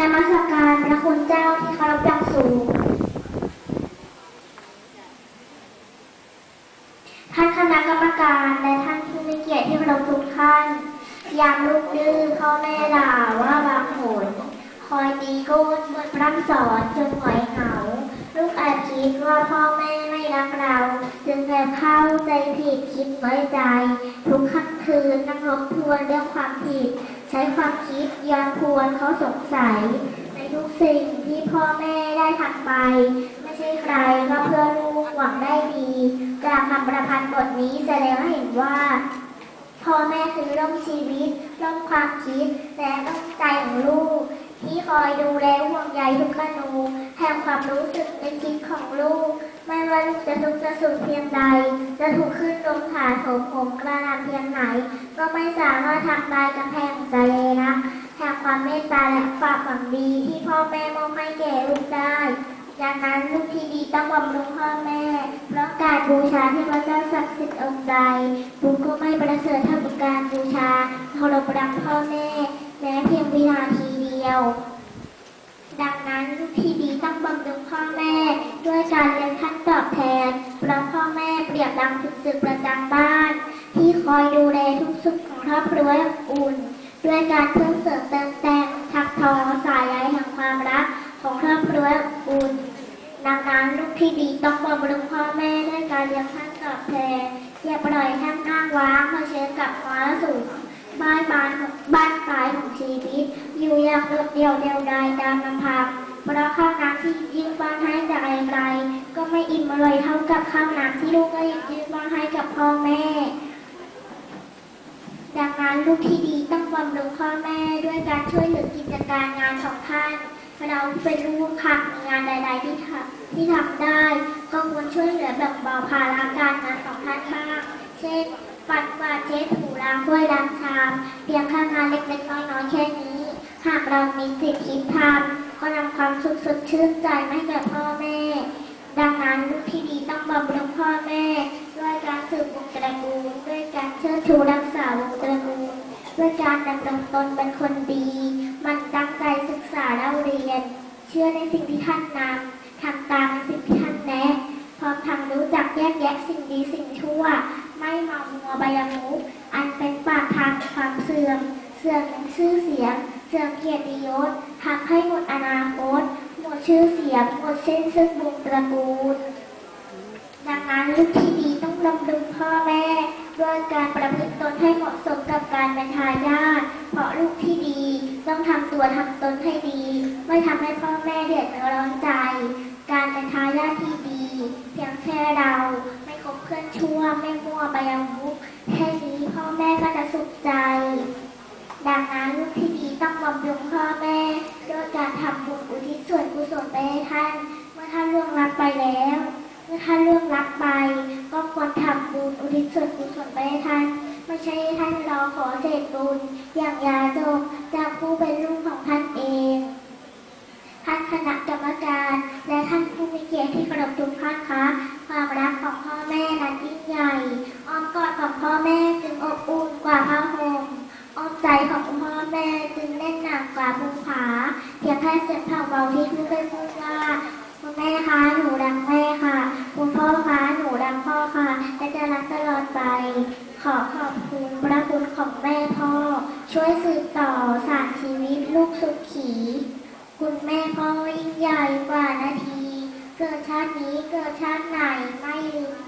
นมัสการพระคุณเจ้าที่เคารพอย่างสูงท่านคณะกรรมการและท่านผู้มีเกียรติที่เคารพทุกท่านยามลูกดื้อพ่อแม่ด่าว่าบางผลคอยตีโก้นบนพร่ำสอนจนหงอยเหงาลูกอาจคิดว่าพ่อแม่ไม่รักเรา จึงแอบเข้าใจผิดคิดน้อยใจ ทุกค่ำคืนนั่งทบทวนเรื่องความผิด ใช้ความคิดย้อนทวนเขาสงสัย ในทุกสิ่งที่พ่อแม่ได้ทำไป ไม่ใช่ใครก็เพื่อลูกหวังได้ดี จากคำประพันธ์บทนี้แสดงให้เห็นว่า พ่อแม่คือร่มชีวิตร่มความคิดและร่มใจของลูก ที่คอยดูแลห่วงใยทุกขนูแทนความรู้สึกในคิดของลูก ไม่ว่า จะทุกข์จะสุขเพียงใด จะถูกขึ้นลงถาโถมผมกระนำเพียงไหน ก็ไม่สามารถทำลายกำแพงใจเลยนะแทนความเมตตาและความหวังดีที่พ่อแม่มอบให้แก่ลูกได้ดังนั้นลูกที่ดีต้องบำรุงพ่อแม่ เพราะการบูชาเทพเจ้าศักดิ์สิทธิ์องค์ใดบุญก็ไม่ประเสริฐเท่ากับการบูชาเคารพรักพ่อแม่แม้เพียงวินาทีเดียว ดังนั้นลูกที่ดีต้องบำรุงพ่อแม่ ด้วยการเลี้ยงท่านตอบแทนเพราะพ่อแม่เปรียบดังคุณศึกประจำบ้าน ที่คอยดูแลทุกสุขของครอบครัวอย่างอุ่น ด้วยการเพิ่มเสริมเติมแต่งทักทอสายใยแห่งความรักของครอบครัวอย่างอุ่นดังนั้นลูกที่ดีต้องบำรุงพ่อแม่ด้วยการเลี้ยงท่านตอบแทนอย่าปล่อยท่านอ้างว้างเชิญกับมรสุมบ้านบานขบ้านปลายของชีวิต อยู่อย่างโดดเดี่ยวเดียวดายตามลำพัง เพราะข้าวน้ำที่ยื่นบ้านให้จากไกลๆก็ไม่อิ่มอร่อยเท่ากับข้าวน้ำที่ลูกก็ยังยื่นบ้านให้กับพ่อแม่ ดังนั้นลูกที่ดีต้องบำรุงพ่อแม่ด้วยการช่วยเหลือกิจการงานของท่านเราเป็นลูกค่ะมีงานใด ๆ ที่ทำที่ทำได้ ก็ควรช่วยเหลือแบ่งเบาภาระการงานของท่านบ้างเช่นปัดกวาดเช็ดถูล้างถ้วยล้างชามเพียงแค่งานเล็กๆน้อยๆแค่นี้ หากเรามีสิทธิ์ทำ สุขสดชื่นใจมาให้แก่พ่อแม่ ดังนั้นลูกที่ดีต้องบำรุงพ่อแม่ ด้วยการสืบวงตระกูล ด้วยการเชิดชูรักษาวงตระกูล ด้วยการดำรงตนเป็นคนดี มันตั้งใจศึกษาเล่าเรียน เชื่อในสิ่งที่ท่านนำทำตามในสิ่งที่ท่านแนะพร้อมทั้งรู้จักแยกแยะสิ่งดีสิ่งชั่ว ไม่เมามัวใบายมุกอันเป็นปากทางความเสื่อม เสื่อมชื่อเสียง เสื่อมเกียรติยศทำให้หมดอนาคตหมด ชื่อเสียงหมดเส้นซึ่งวงตระกูล ดังนั้นลูกที่ดีต้องบำรุงพ่อแม่ด้วยการประพฤติตนให้เหมาะสมกับการเป็นทายาทเพราะลูกที่ดีต้องทำตัวทำตนให้ดี ไม่ทำให้พ่อแม่เดือดร้อนใจ การเป็นทายาทที่ดี เพียงแค่เราไม่คบเพื่อนชั่วไม่มั่วไปยังมุกแค่นี้พ่อแม่ก็จะสุขใจ ดังนั้นลูกที่ดีต้องบำรุงพ่อแม่ด้วยการทำบุญ ส่วนกุศลไปให้ท่าน เมื่อท่านล่วงลับไปแล้ว เมื่อท่านล่วงลับไป ก็ควรทำบุญอุทิศส่วนกุศลไปให้ท่าน ไม่ใช่ให้ท่านรอขอเศษบุญ อย่างยาจกจากผู้เป็นลูกของท่านเอง ท่านคณะกรรมการและท่านผู้มีเกียรติที่ ของพ่อแม่จึงแน่นหนากว่าภูผาเพียงแค่เสียงเผาเบาที่เพื่อนพูดว่าคุณแม่คะหนูรักแม่ค่ะ คุณพ่อคะหนูรักพ่อค่ะและจะรักตลอดไป ขอขอบคุณพระคุณของแม่พ่อ ช่วยสืบต่อสานชีวิตลูกสุขี คุณแม่พ่อยิ่งใหญ่กว่านาที เกิดชาตินี้เกิดชาติไหนไม่ลืม